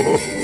Oh,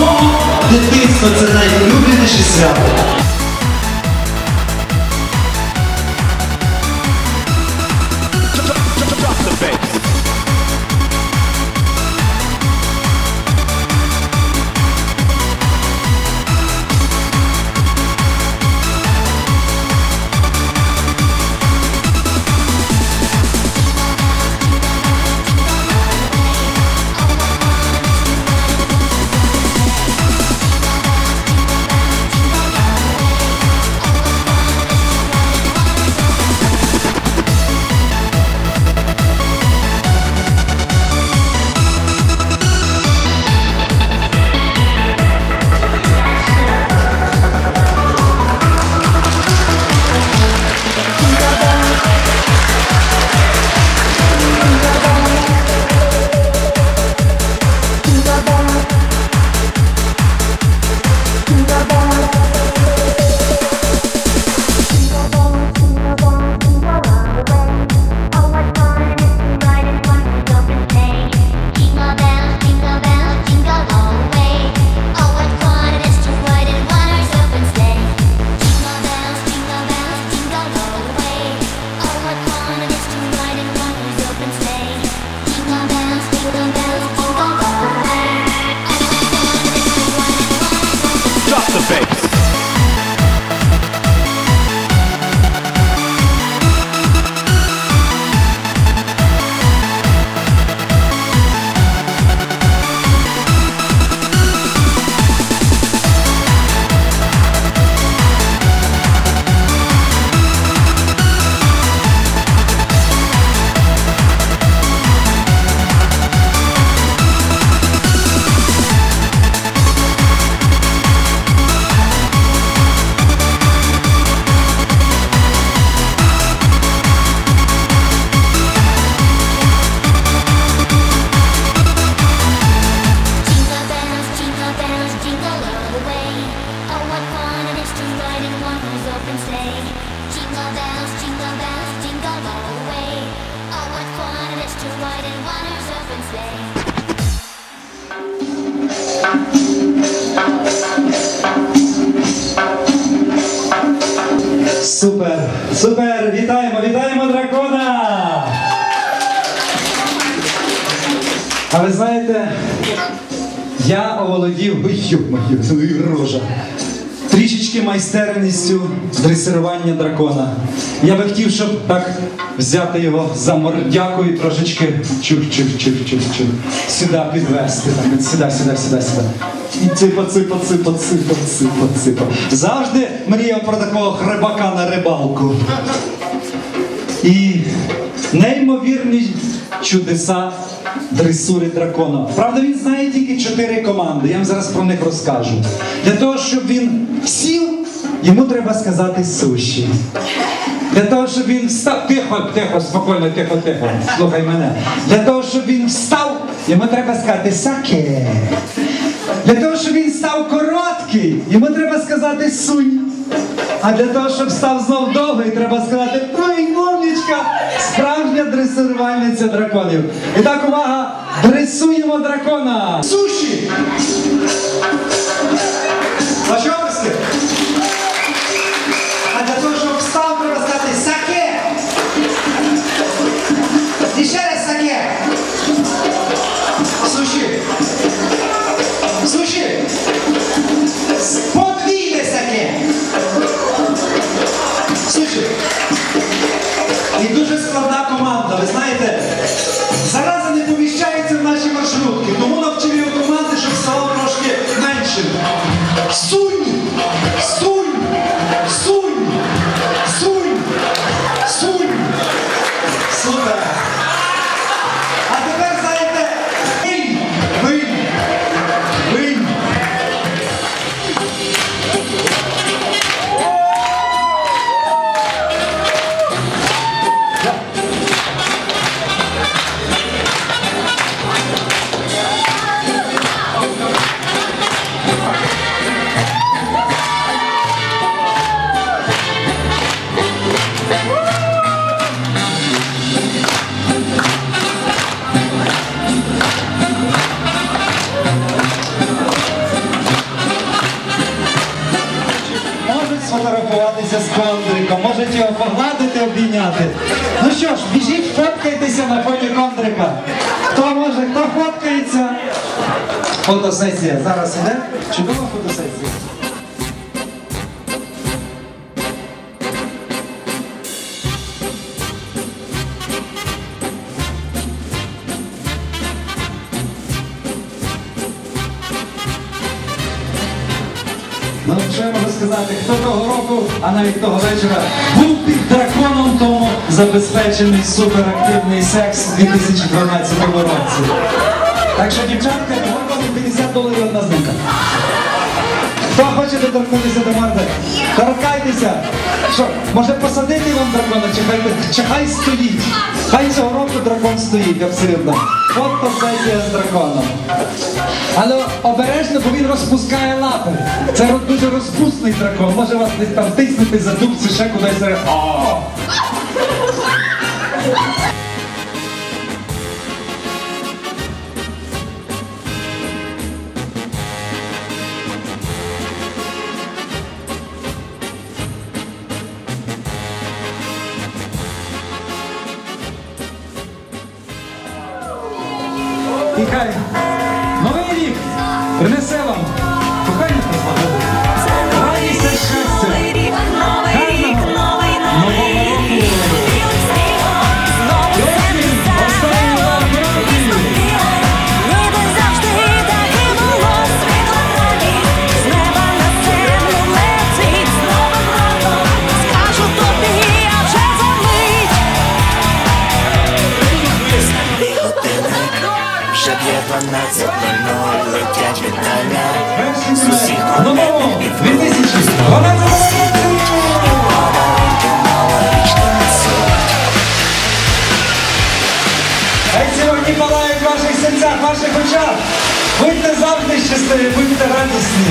насправді з самого дитинства це найулюбленіше свято. А ви знаєте, я оволодів, ой, ну рожа. Трішечки майстерністю дресирування дракона. Я би хотів, щоб так взяти його за мордяку і трошечки чух-чух-чух-чух-чух. Сюди підвести. Так, сюди, сюди, сюди, сюди. І ципа, ципа, ципа, ципа, ципа, ципа. Завжди мріяв про такого хребака на рибалку. І неймовірні чудеса дресури дракона. Правда, він знає тільки чотири команди. Я вам зараз про них розкажу. Для того, щоб він сів, йому треба сказати суші. Для того, щоб він встав. Тихо, тихо, спокійно, тихо, тихо. Слухай мене. Для того, щоб він встав, йому треба сказати саке. Для того, щоб він став короткий, йому треба сказати сунь. А для того, щоб став знов довгий, треба сказати ой, справжня дресирувальниця драконів. І так, увага, дресуємо дракона. Суші! Лачовське! А для того, щоб встав, треба сказати саке. І ще раз саке. Суші. Sonho! Його погладити, обійняти. Ну що ж, біжіть, фоткайтеся на фоні Кондрика. Хто може, хто фоткається? Фотосесія зараз іде. Чудова фотосесія. Ну, що сказати, хто того року, а навіть того вечора, був під драконом тому забезпечений суперактивний секс у 2012 році. Так що, дівчатка, дракону 50 доларів одна знімка. Хто хоче доторкнутися до морди? Торкайтеся! Що, може посадити вам дракона, чи хай, чи хай стоїть? Хай цього року дракон стоїть абсолютно. Фотосесія з драконом. Але обережно, бо він розпускає лапи. Це дуже розпусний дракон. Може вас десь там тиснути за дубці, ще кудись. О! І хай новий рік принесе вам 12.00, летять вітання новому 2012 році. Хай сьогодні палають в ваших серцях, ваших очах. Будьте завжди щасливі, будьте радісні.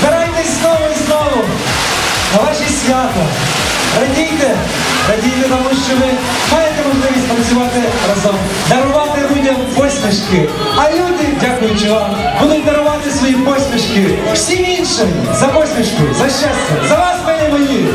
Збирайтесь знову і знову на ваші свята. Радійте, радійте тому, що ви маєте можливість працювати разом, дарувати людям посмішки. А люди, дякуючи вам, будуть дарувати свої посмішки всім іншим за посмішку, за щастя, за вас, мої мої.